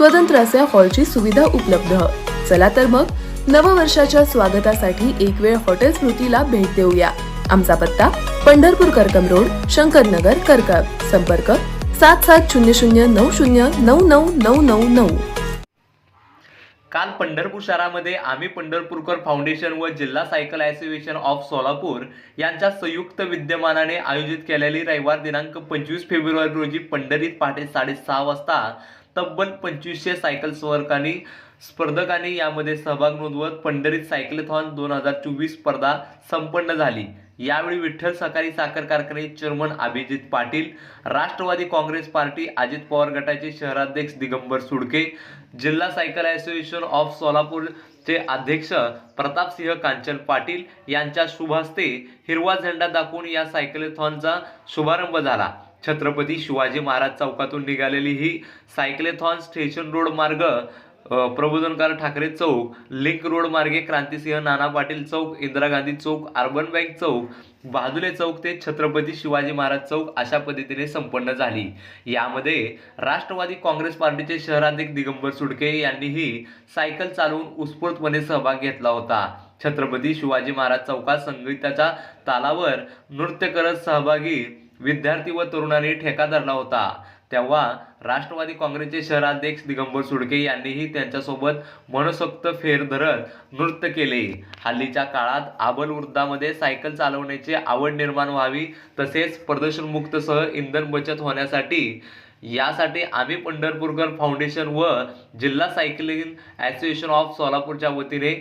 स्वतंत्र असे हॉलची सुविधा उपलब्ध. चला तर मग नववर्षाच्या स्वागतासाठी एक वेळ हॉटेल स्मृतीला भेट देऊया. आमचा पत्ता पंढरपूर करकम रोड शंकरनगर करकम संपर्क सात सात शून्य शून्य नऊ शून्य नऊ नऊ नऊ नऊ. नऊ काल पंढरपूर शहरामध्ये आम्ही पंढरपूरकर फाउंडेशन व जिल्हा सायकल असोसिएशन ऑफ सोलापूर यांच्या संयुक्त विद्यमानाने आयोजित केलेली रविवार दिनांक पंचवीस फेब्रुवारी रोजी पंढरीत पहाटे साडेसहा वाजता तब्बल पंचवीसशे सायकल स्पर्धकांनी स्पर्धकांनी यामध्ये सहभाग नोंदवत पंढरीत सायकलथॉन दोन हजार चोवीस स्पर्धा संपन्न झाली. यावेळी विठ्ठल सहकारी साखर कारखाने chairman Abhijit Patil Rashtravadi Congress party Ajit Pawar गटाचे शहराध्यक्ष दिगंबर सुडके जिल्हा सायकल असोसिएशन ऑफ सोलापूरचे अध्यक्ष प्रतापसिंह कांचन पाटील यांच्या शुभ हस्ते हिरवा झेंडा दाखवून या सायकलथॉनचा शुभारंभ झाला. छत्रपती शिवाजी महाराज चौकातून निघालेली ही सायकलेथॉन स्टेशन रोड मार्ग प्रबोधनकार ठाकरे चौक लिंक रोड मार्गे क्रांतिसिंह नाना पाटील चौक इंदिरा गांधी चौक अर्बन बँक चौक बहादुले चौक ते छत्रपती शिवाजी महाराज चौक अशा पद्धतीने संपन्न झाली. यामध्ये राष्ट्रवादी काँग्रेस पार्टीचे शहराध्यक्ष दिगंबर सुडके यांनीही सायकल चालवून उत्स्फूर्तपणे सहभाग घेतला होता. छत्रपती शिवाजी महाराज चौकात संगीताच्या तालावर नृत्य करत सहभागी विद्यार्थी व तरुणांनी ठेका धरला होता. तेव्हा राष्ट्रवादी काँग्रेसचे शहराध्यक्ष दिगंबर सुडके यांनीही त्यांच्यासोबत मनसोक्त फेर धरत नृत्य केले. हल्लीच्या काळात आबल वृद्धामध्ये सायकल चालवण्याची आवड निर्माण व्हावी तसेच प्रदूषणमुक्तसह इंधन बचत होण्यासाठी यासाठी आम्ही पंढरपूरकर फाउंडेशन व जिल्हा सायकलिंग असोसिएशन ऑफ सोलापूरच्या वतीने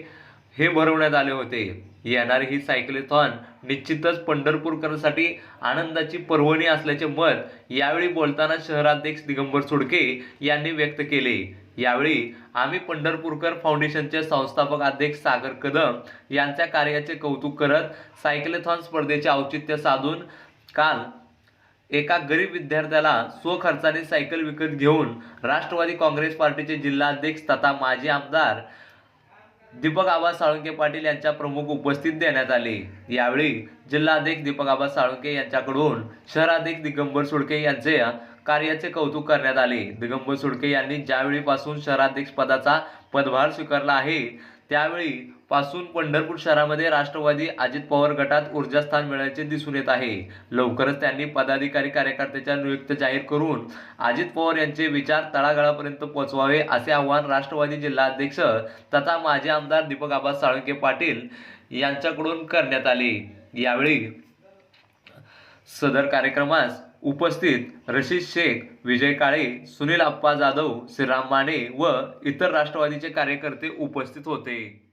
हे भरवण्यात आले होते. येणारी ही सायकलेथॉन निश्चितच पंढरपूरकरांसाठी आनंदाची पर्वणी असल्याचे मत यावेळी बोलताना शहराध्यक्ष दिगंबर सुडके यांनी व्यक्त केले. यावेळी आम्ही पंढरपूरकर फाउंडेशनचे संस्थापक अध्यक्ष सागर कदम यांच्या कार्याचे कौतुक करत सायकलेथॉन स्पर्धेचे औचित्य साधून काल एका गरीब विद्यार्थ्याला स्वखर्चाने सायकल विकत घेऊन राष्ट्रवादी काँग्रेस पार्टीचे जिल्हाध्यक्ष तथा माजी आमदार दीपक आबा साळुंके पाटील यांच्या प्रमुख उपस्थित देण्यात आले. यावेळी जिल्हाध्यक्ष दीपक आबा साळुंके यांच्याकडून शहराध्यक्ष दिगंबर सुडके यांचे कार्याचे कौतुक करण्यात आले. दिगंबर सुडके यांनी ज्यावेळीपासून शहराध्यक्ष पदाचा पदभार स्वीकारला आहे त्यावेळी पासून पंढरपूर शहरामध्ये राष्ट्रवादी अजित पवार गटात ऊर्जास्थान मिळाल्याचे दिसून येत आहे. लवकरच त्यांनी पदाधिकारी कार्यकर्त्याच्या नियुक्त जाहीर करून अजित पवार यांचे विचार तळागाळापर्यंत पोहोचवावे असे आवाहन राष्ट्रवादी जिल्हाध्यक्ष तथा माजी आमदार दीपक आबा साळुंके पाटील यांच्याकडून करण्यात आले. यावेळी सदर कार्यक्रमास उपस्थित रशीद शेख विजय काळे सुनील अप्पा जाधव श्रीराम माने व इतर राष्ट्रवादीचे कार्यकर्ते उपस्थित होते.